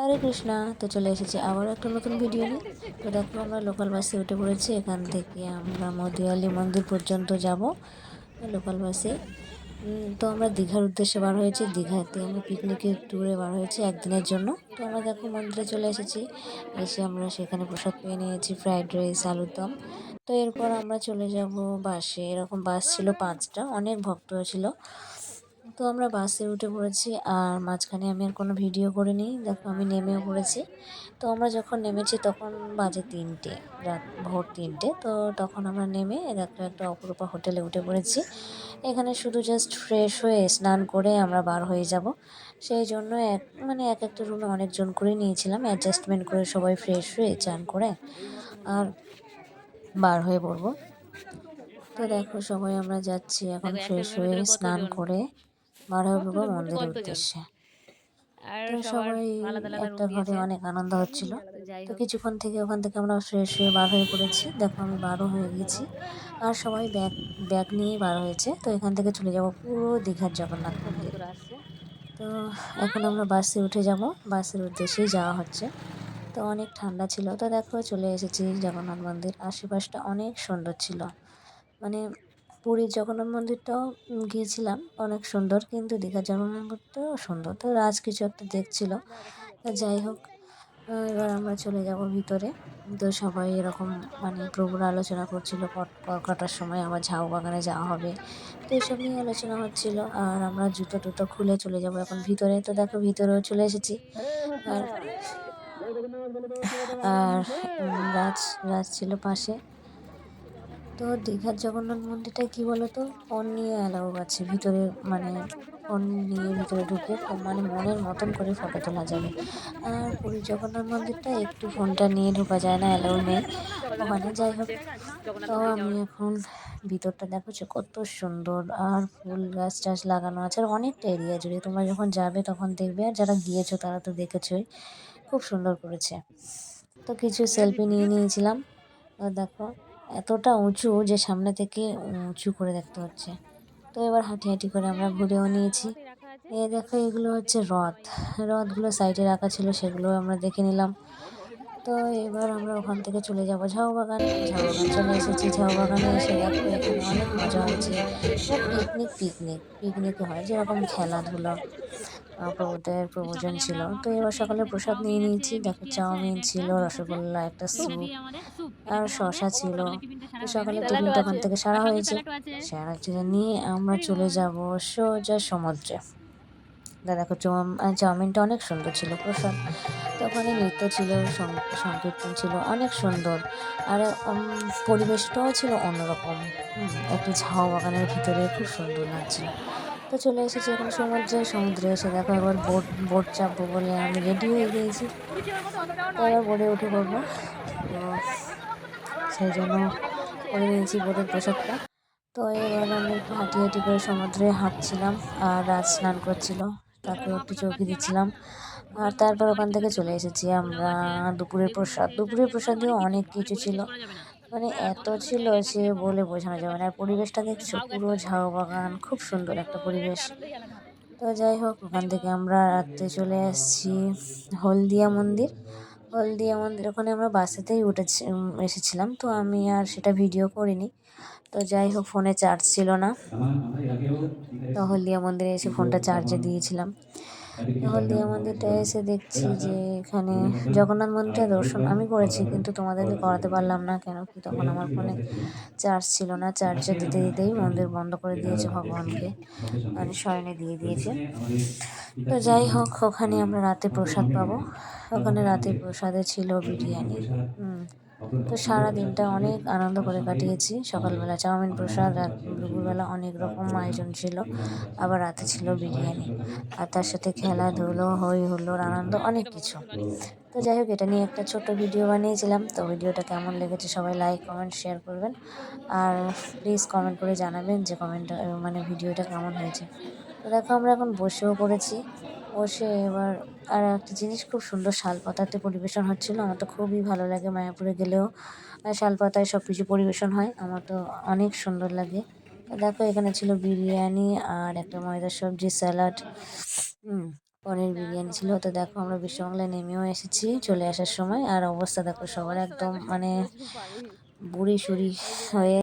হরে কৃষ্ণা, তো চলে এসেছি আবারও একটা নতুন ভিডিও নিয়ে। তো দেখো আমরা লোকাল বাসে উঠে পড়েছি, এখান থেকে আমরা মদিয়ালি মন্দির পর্যন্ত যাব লোকাল বাসে তো আমরা দীঘার উদ্দেশ্যে বার হয়েছি, দীঘাতে আমরা পিকনিকের ট্যুরে বার হয়েছি একদিনের জন্য। তো আমরা দেখো মন্দিরে চলে এসেছি, এসে আমরা সেখানে প্রসাদ পেয়ে নিয়েছি ফ্রাইড রাইস আলুর দম। তো এরপর আমরা চলে যাব বাসে এরকম বাস ছিল পাঁচটা, অনেক ভক্ত ছিল। তো আমরা বাসে উঠে পড়েছি আর মাঝখানে আমি আর কোনো ভিডিও করিনি। দেখো আমি নেমেও পড়েছি। তো আমরা যখন নেমেছি তখন বাজে তিনটে রাত ভোর তিনটে। তো তখন আমরা নেমে দেখো একটা অপরূপা হোটেলে উঠে পড়েছি। এখানে শুধু জাস্ট ফ্রেশ হয়ে স্নান করে আমরা বার হয়ে যাব। সেই জন্য এক মানে এক একটা রুমে অনেকজন করে নিয়েছিলাম। অ্যাডজাস্টমেন্ট করে সবাই ফ্রেশ হয়ে চান করে আর বার হয়ে পড়ব। তো দেখো সবাই আমরা যাচ্ছি এখন ফ্রেশ হয়ে স্নান করে। বার হয়ে পড়ব মন্দিরের উদ্দেশ্যে। সবাই একটা ঘরে অনেক আনন্দ হচ্ছিল। তো কিছুক্ষণ থেকে ওখান থেকে আমরা ফ্রেশ হয়ে বার হয়ে পড়েছি। দেখো আমি বারো হয়ে গেছি। আর সবাই ব্যাগ ব্যাগ নিয়ে বার হয়েছে। তো এখান থেকে চলে যাব পুরো দীঘার জগন্নাথ মন্দির। তো এখন আমরা বাসে উঠে যাব। বাসের উদ্দেশ্যেই যাওয়া হচ্ছে। তো অনেক ঠান্ডা ছিল। তো দেখো চলে এসেছি জগন্নাথ মন্দির। আশেপাশটা অনেক সুন্দর ছিল। মানে পুরীর জগন্নাথ মন্দিরটাও গিয়েছিলাম, অনেক সুন্দর। কিন্তু দীঘার জগন্নাথ মন্দিরটাও সুন্দর। তো রাজ কিছু একটা দেখছিল। যাই হোক, এবার আমরা চলে যাব ভিতরে। তো সবাই এরকম মানে প্রভুর আলোচনা করছিল কটার সময় আবার ঝাউ বাগানে যাওয়া হবে। তো এইসব নিয়ে আলোচনা হচ্ছিল আর আমরা জুতো টুতো খুলে চলে যাব এখন ভিতরে। তো দেখো ভিতরেও চলে এসেছি। আর আর রাজ রাজ ছিল পাশে। তো দীঘার জগন্নাথ মন্দিরটা কি বলতো? ফোন নিয়ে অ্যালাউ আছে। ভিতরে মানে ফোন নিয়ে ভিতরে ঢুকে মানে মনের মতন করে ফটো তোলা যাবে। আর পুরীর জগন্নাথ মন্দিরটা একটু ফোনটা নিয়ে ঢোকা যায় না অ্যালাউ নেই। ওখানে যাই হোক, তো আমি এখন ভিতরটা দেখো যে কত সুন্দর। আর ফুল গাছ টাছ লাগানো আছে। আর অনেকটা এরিয়া জুড়ে। তোমরা যখন যাবে তখন দেখবে। আর যারা গিয়েছো তারা তো দেখেছোই। খুব সুন্দর করেছে। তো কিছু সেলফি নিয়ে নিয়েছিলাম। দেখো এতটা উঁচু যে সামনে থেকে উঁচু করে দেখতে হচ্ছে। তো এবার হাঁটি হাঁটি করে আমরা ঘুরেও নিয়েছি। এ দেখো, এগুলো হচ্ছে রথ রথগুলো সাইডে রাখা ছিল সেগুলো আমরা দেখে নিলাম। তো এবার আমরা ওখান থেকে চলে যাব ঝাউ বাগান ঝাউ বাগান চলে এসেছি। ঝাউ বাগানে এসে দেখো, এখানে অনেক মজা হচ্ছে। পিকনিক পিকনিক পিকনিক হয় যেরকম খেলাধুলো। প্রভুদের প্রবচন ছিল। তো এবার সকালে প্রসাদ নিয়ে নিয়েছি দেখো চাউমিন ছিল রসগোল্লা একটা স্যুপ আর শশা ছিল। তো সকালে টিফিনটা ওখান থেকে সারা হয়েছে। সারা চিরা নিয়ে আমরা চলে যাব সোজা সমুদ্রে। দেখো চাউম- চাউমিনটা অনেক সুন্দর ছিল প্রসাদ। তো ওখানে নৃত্য ছিল সংকীর্তন ছিল অনেক সুন্দর। আর পরিবেশটাও ছিল অন্যরকম। একটা ঝাউ বাগানের ভিতরে খুব সুন্দর লাগছিল। তো চলে এসেছি এখন সমুদ্রে। সমুদ্রে এসে দেখো এবার বোট বোট চাপবো বলে আমি রেডি হয়ে গিয়েছি। তো এবার বোটে উঠে পড়ব। তো সেই জন্য করে নিয়েছি বোটের পোশাকটা। তো এবার আমি একটু হাঁটি হাঁটি করে সমুদ্রে হাঁটছিলাম আর রাজ স্নান করছিল তাকে একটু চৌকি দিচ্ছিলাম। আর তারপর ওখান থেকে চলে এসেছি আমরা দুপুরের প্রসাদ। দুপুরের প্রসাদেও অনেক কিছু ছিল। মানে এত ছিল সে বলে বোঝানো যাবে না। আর পরিবেশটা দেখছ পুরো ঝাউ বাগান, খুব সুন্দর একটা পরিবেশ। তো যাই হোক, ওখান থেকে আমরা রাত্রে চলে আসছি হলদিয়া মন্দির। হলদিয়া মন্দির ওখানে আমরা বাসেতেই উঠেছি এসেছিলাম। তো আমি আর সেটা ভিডিও করিনি। তো যাই হোক ফোনে চার্জ ছিল না। তো হলদিয়া মন্দিরে এসে ফোনটা চার্জে দিয়েছিলাম। তো হলদিয়া মন্দিরটা এসে দেখছি যে এখানে জগন্নাথ মন্দিরটা দর্শন আমি করেছি, কিন্তু তোমাদেরকে করাতে পারলাম না কেন কি? তখন আমার ফোনে চার্জ ছিল না। চার্জে দিতে দিতেই মন্দির বন্ধ করে দিয়েছে ভগবানকে মানে শয়নে দিয়ে দিয়েছে। তো যাই হোক, ওখানে আমরা রাতে প্রসাদ পাবো। ওখানে রাতে প্রসাদে ছিল বিরিয়ানি। হুম। তো সারা দিনটা অনেক আনন্দ করে কাটিয়েছি। সকালবেলা চাউমিন, প্রসাদ রাত দুপুরবেলা অনেক রকম আয়োজন ছিল। আবার রাতে ছিল বিরিয়ানি। আর তার সাথে খেলাধুলো হই হুল্লোড়, আনন্দ, অনেক কিছু। তো যাই হোক, এটা নিয়ে একটা ছোট্ট ভিডিও বানিয়েছিলাম। তো ভিডিওটা কেমন লেগেছে সবাই লাইক, কমেন্ট, শেয়ার করবেন। আর প্লিজ কমেন্ট করে জানাবেন যে কমেন্ট মানে ভিডিওটা কেমন হয়েছে। তো দেখো, আমরা এখন বসেও পড়েছি। বসে এবার আর একটা জিনিস খুব সুন্দর শাল পাতাতে পরিবেশন হচ্ছিল। আমার তো খুবই ভালো লাগে মায়াপুরে গেলেও। শাল পাতায় সব কিছু পরিবেশন হয়, আমার তো অনেক সুন্দর লাগে। দেখো, এখানে ছিল বিরিয়ানি আর একটা ময়দার সবজি, স্যালাড। পনির বিরিয়ানি ছিল। তো দেখো, আমরা বিশ্ববাংলায় নেমেও এসেছি চলে আসার সময়। আর অবস্থা দেখো, সবার একদম মানে বুড়ি সুড়ি হয়ে